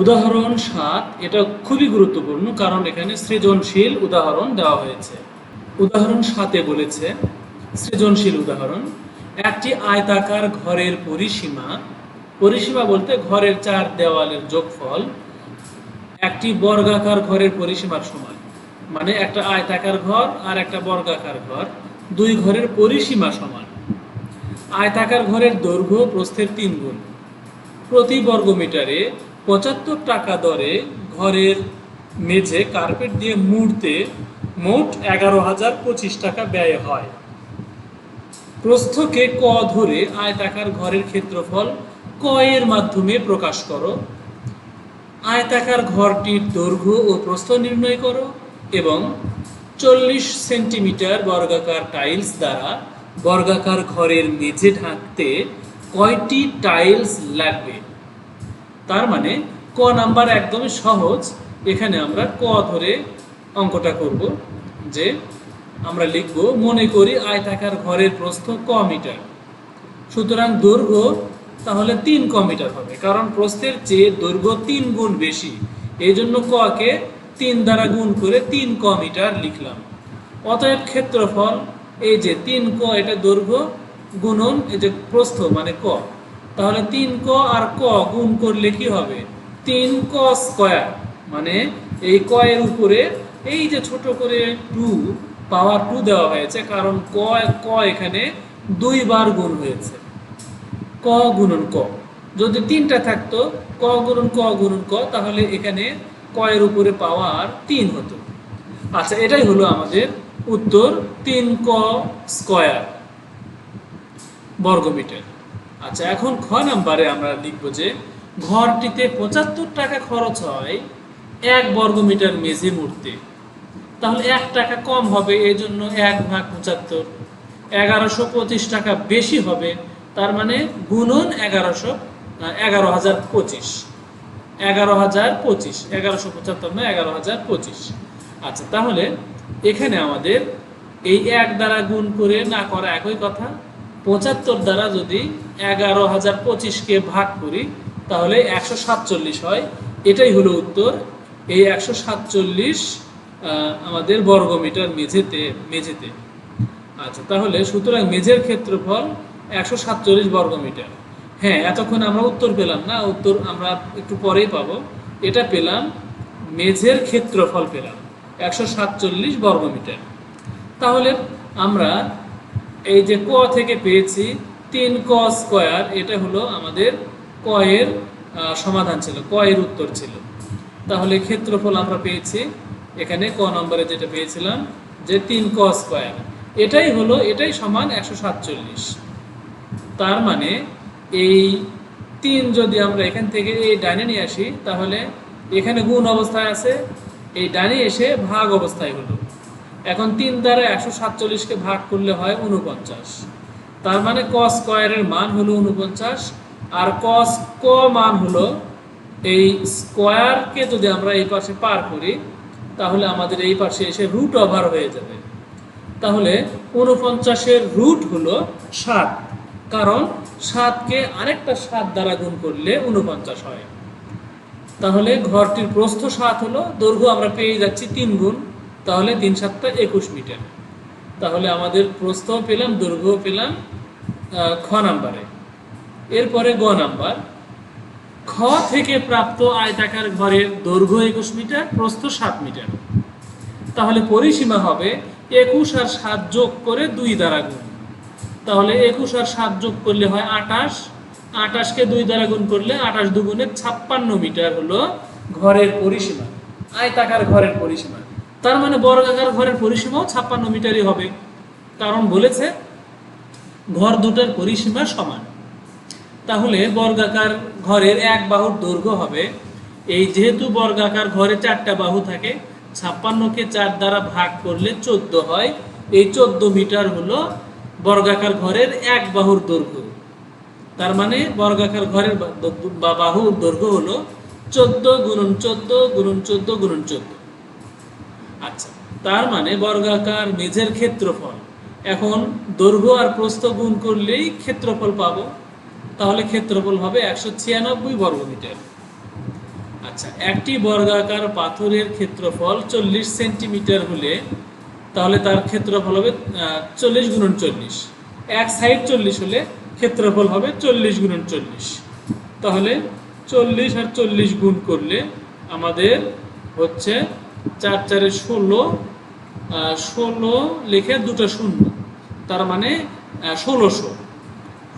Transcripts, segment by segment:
উদাহরণ সাত, এটা খুবই গুরুত্বপূর্ণ কারণ এখানে সৃজনশীল উদাহরণ দেওয়া হয়েছে। উদাহরণ সাতে বলেছে, সৃজনশীল উদাহরণ, একটি আয়তাকার ঘরের পরিসীমা পরিসীমা বলতে ঘরের চার দেওয়ালের যোগফল, একটি বর্গাকার ঘরের পরিসীমার সমান মানে একটা আয়তাকার ঘর আর একটা বর্গাকার ঘর, দুই ঘরের পরিসীমা সমান। আয়তাকার ঘরের দৈর্ঘ্য প্রস্থের তিন গুণ। প্রতি বর্গমিটারে পঁচাত্তর টাকা দরে ঘরের মেঝে কার্পেট দিয়ে মুড়তে মোট এগারো হাজার পঁচিশ টাকা ব্যয় হয়। প্রস্থকে ক ধরে আয়তাকার ঘরের ক্ষেত্রফল ক এর মাধ্যমে প্রকাশ করো। আয়তাকার ঘরটির দৈর্ঘ্য ও প্রস্থ নির্ণয় করো এবং চল্লিশ সেন্টিমিটার বর্গাকার টাইলস দ্বারা বর্গাকার ঘরের মেঝে ঢাকতে কয়টি টাইলস লাগবে? তার মানে ক নাম্বার একদমই সহজ। এখানে আমরা ক ধরে অঙ্কটা করব যে আমরা লিখব, মনে করি আয়তাকার ঘরের প্রস্থ ক মিটার। সুতরাং দৈর্ঘ্য তাহলে তিন ক মিটার হবে, কারণ প্রস্থের চেয়ে দৈর্ঘ্য তিন গুণ বেশি। এই জন্য ককে তিন দ্বারা গুণ করে তিন ক মিটার লিখলাম। অতএব ক্ষেত্রফল এই যে তিন ক এটা দৈর্ঘ্য গুণন এই যে প্রস্থ মানে ক। তাহলে তিন ক আর ক গুণ করলে কি হবে? তিন ক স্কয়ার। মানে এই ক এর উপরে এই যে ছোট করে টু, পাওয়ার টু দেওয়া হয়েছে, কারণ ক ক এখানে দুইবার গুণ হয়েছে। ক গুণন ক। যদি তিনটা থাকতো, ক গুণন ক গুণন ক, তাহলে এখানে ক এর উপরে পাওয়ার তিন হতো। আচ্ছা এটাই হলো আমাদের উত্তর তিন ক স্কয়ার বর্গমিটার। আচ্ছা এখন খ নাম্বারে আমরা লিখব যে ঘরটিতে পঁচাত্তর টাকা খরচ হয় এক বর্গমিটার মেঝে মুড়তে। তাহলে এক টাকা কম হবে, এই জন্য এক ভাগ পঁচাত্তর। এগারোশো পঁচিশ টাকা বেশি হবে, তার মানে গুণন এগারোশো এগারো হাজার পঁচিশ। এগারো হাজার পঁচিশ, এগারোশো পঁচাত্তর না এগারো হাজার পঁচিশ। আচ্ছা তাহলে এখানে আমাদের এই এক দ্বারা গুণ করে না করা একই কথা পঁচাত্তর দ্বারা যদি এগারো হাজার পঁচিশকে ভাগ করি, তাহলে একশো সাতচল্লিশ হয়। এটাই হলো উত্তর। এই একশো সাতচল্লিশ আমাদের বর্গমিটার মেঝেতে মেঝেতে। আচ্ছা তাহলে সুতরাং মেঝের ক্ষেত্রফল একশো সাতচল্লিশ বর্গমিটার। হ্যাঁ এতক্ষণ আমরা উত্তর পেলাম না, উত্তর আমরা একটু পরেই পাবো। এটা পেলাম, মেঝের ক্ষেত্রফল পেলাম, একশো সাতচল্লিশ বর্গমিটার। তাহলে আমরা এই যে ক থেকে পেয়েছি, তিন ক স্কয়ার, এটা হলো আমাদের ক এর সমাধান ছিল ক এর উত্তর ছিল। তাহলে ক্ষেত্রফল আমরা পেয়েছি, এখানে ক নম্বরে যেটা পেয়েছিলাম, যে তিন ক স্কয়ার। এটাই হলো, এটাই সমান একশো সাতচল্লিশ। তার মানে এই তিন যদি আমরা এখান থেকে এই ডাইনে নিয়ে আসি, তাহলে এখানে গুণ অবস্থায় আছে, এই ডাইনে এসে ভাগ অবস্থায় হলো। এখন তিন দ্বারা একশো সাতচল্লিশকে ভাগ করলে হয় উনপঞ্চাশ তার মানে ক স্কয়ারের মান হলো উনপঞ্চাশ আর কস ক মান হলো এই স্কয়ারকে যদি আমরা এই পাশে পার করি, তাহলে আমাদের এই পাশে এসে রুট ওভার হয়ে যাবে। তাহলে উনপঞ্চাশের রুট হলো সাত, কারণ সাতকে আরেকটা সাত দ্বারা গুণ করলে উনপঞ্চাশ হয়। তাহলে ঘরটির প্রস্থ সাত হলো, দৈর্ঘ্য আমরা পেয়ে যাচ্ছি তিন গুণ। তাহলে তিন সাতটা একুশ মিটার। তাহলে আমাদের প্রস্থ পেলাম, দৈর্ঘ্য পেলাম খ নাম্বারে। এরপরে গ নাম্বার। খ থেকে প্রাপ্ত আয়তাকার ঘরের দৈর্ঘ্য একুশ মিটার, প্রস্থ সাত মিটার। তাহলে পরিসীমা হবে একুশ আর সাত যোগ করে দুই দ্বারা গুণ। তাহলে একুশ আর সাত যোগ করলে হয় আটাশ আটাশকে দুই দ্বারা গুণ করলে আটাশ দুগুণে ছাপ্পান্ন মিটার হলো ঘরের পরিসীমা। আয়তাকার ঘরের পরিসীমা। তার মানে বর্গাকার ঘরের পরিসীমাও ছাপ্পান্ন মিটারই হবে। কারণ বলেছে, ঘর দুটার পরিসীমা সমান। তাহলে বর্গাকার ঘরের এক বাহুর দৈর্ঘ্য হবে। এই যেহেতু বর্গাকার ঘরে চারটা বাহু থাকে, ছাপ্পান্নকে চার দ্বারা ভাগ করলে চোদ্দ হয়। এই চোদ্দ মিটার হলো বর্গাকার ঘরের এক বাহুর দৈর্ঘ্য। তার মানে বর্গাকার ঘরের বাহুর দৈর্ঘ্য হলো চোদ্দ গুণন চোদ্দ গুণন চোদ্দ গুণন চোদ্দ। আচ্ছা তার মানে বর্গাকার মেঝের ক্ষেত্রফল। এখন দৈর্ঘ্য আর প্রস্থ গুণ করলেই ক্ষেত্রফল পাবো। তাহলে ক্ষেত্রফল হবে একশো ছিয়ানব্বই বর্গমিটার আচ্ছা একটি বর্গাকার পাথরের ক্ষেত্রফল চল্লিশ সেন্টিমিটার হলে তাহলে তার ক্ষেত্রফল হবে চল্লিশ গুণন চল্লিশ। এক সাইড চল্লিশ হলে ক্ষেত্রফল হবে চল্লিশ গুণন চল্লিশ। তাহলে চল্লিশ আর চল্লিশ গুণ করলে আমাদের হচ্ছে চার, চারে ষোলো ষোলো লিখে দুটো শূন্য। তার মানে ষোলোশো।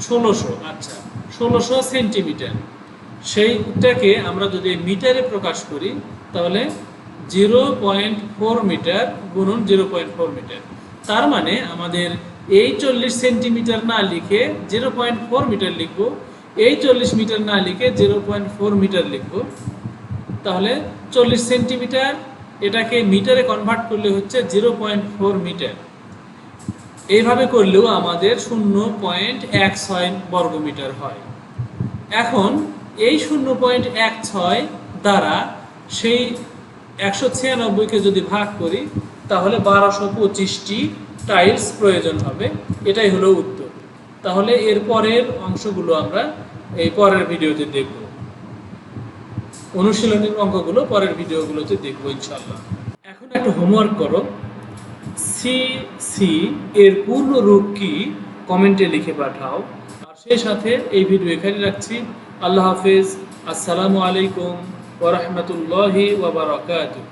ষোলোশো আচ্ছা। ষোলোশো সেন্টিমিটার। সেইটাকে আমরা যদি মিটারে প্রকাশ করি, তাহলে জিরো পয়েন্ট ফোর মিটার গুণন জিরো পয়েন্ট ফোর মিটার। তার মানে আমাদের এই চল্লিশ সেন্টিমিটার না লিখে জিরো পয়েন্ট ফোর মিটার লিখব এই চল্লিশ মিটার না লিখে জিরো পয়েন্ট ফোর মিটার লিখব। তাহলে চল্লিশ সেন্টিমিটার এটাকে মিটারে কনভার্ট করলে হচ্ছে জিরো পয়েন্ট ফোর মিটার। এইভাবে করলেও আমাদের শূন্য পয়েন্ট এক ছয় বর্গমিটার হয়। এখন এই শূন্য পয়েন্ট এক ছয় দ্বারা সেই একশো ছিয়ানব্বইকে যদি ভাগ করি, তাহলে বারোশো পঁচিশটি টাইলস প্রয়োজন হবে। এটাই হলো উত্তর। তাহলে এর পরের অংশগুলো আমরা এই পরের ভিডিওতে দেখব। অনুশীলনের অঙ্কগুলো পরের ভিডিওগুলোতে দেখব ইনশাল্লাহ এখন একটা হোমওয়ার্ক করো। সি সি এর পূর্ণ রূপ কি? কমেন্টে লিখে পাঠাও। আর সেই সাথে এই ভিডিও এখানে রাখছি। আল্লাহ হাফেজ। আসসালামু আলাইকুম ওরহমতুল্লাহি ওবরাকাতুহ